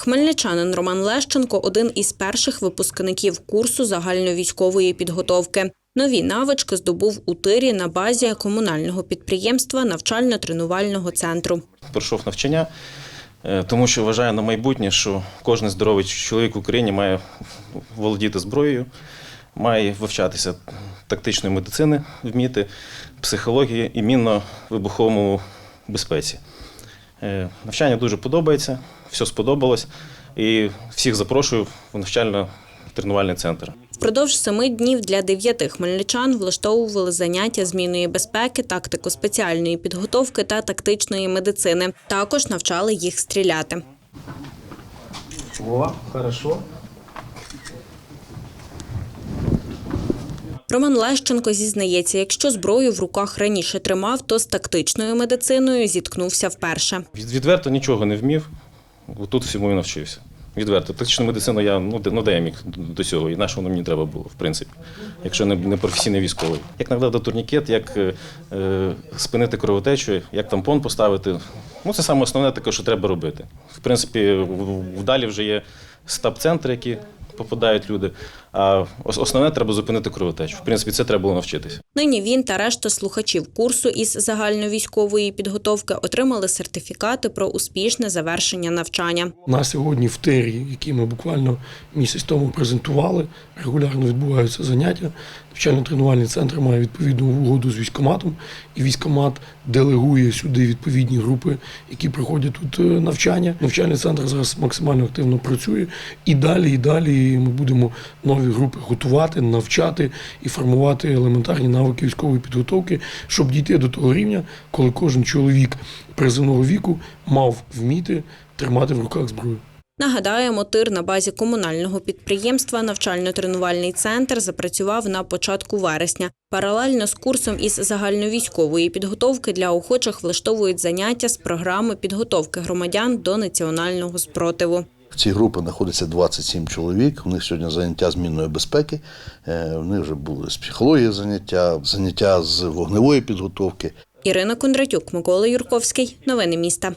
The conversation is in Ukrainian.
Хмельничанин Роман Лещенко один із перших випускників курсу загальновійськової підготовки. Нові навички здобув у тирі на базі комунального підприємства навчально-тренувального центру. пройшов навчання, е, тому що вважаю на майбутнє, що кожен здоровий чоловік в Україні має володіти зброєю, має вивчатися тактичної медицини, вміти, психології і мінно-вибуховому безпеці. Е, Навчання дуже подобається, все сподобалось, і всіх запрошую в навчально-тренувальний центр. Впродовж семи днів для дев'яти хмельничан влаштовували заняття зміною безпеки, тактику спеціальної підготовки та тактичної медицини. Також навчали їх стріляти. О, хорошо. Роман Лещенко зізнається, якщо зброю в руках раніше тримав, то з тактичною медициною зіткнувся вперше. Від- Відверто нічого не вмів, тут всьому і навчився. Відверто. Тактичну медицину я ну, де, ну, де я міг до цього, і на що воно мені треба було, в принципі, якщо не, не професійний військовий. Як наглядати турнікет, як е, е, спинити кровотечу, як тампон поставити. Ну, це саме основне таке, що треба робити. В принципі, вдалі вже є стаб-центри, які попадають люди. А основне треба зупинити кровотечу. В принципі, це треба було навчитися. Нині він та решта слухачів курсу із загальновійськової підготовки отримали сертифікати про успішне завершення навчання. На сьогодні в ТЕРі, який ми буквально місяць тому презентували, регулярно відбуваються заняття. Навчально-тренувальний центр має відповідну угоду з військкоматом, і військкомат делегує сюди відповідні групи, які проходять тут е, навчання. Навчальний центр зараз максимально активно працює. І далі, і далі ми будемо нові групи готувати, навчати і формувати елементарні навики військової підготовки, щоб дійти до того рівня, коли кожен чоловік призовного віку мав вміти тримати в руках зброю. Нагадаємо, тир на базі комунального підприємства навчально-тренувальний центр запрацював на початку вересня. Паралельно з курсом із загальновійськової підготовки для охочих влаштовують заняття з програми підготовки громадян до національного спротиву. В цій групі знаходиться 27 чоловік. У них сьогодні заняття з мінної безпеки. В У них вже були з психології заняття, заняття з вогневої підготовки. Ірина Кондратюк, Микола Юрковський. Новини міста.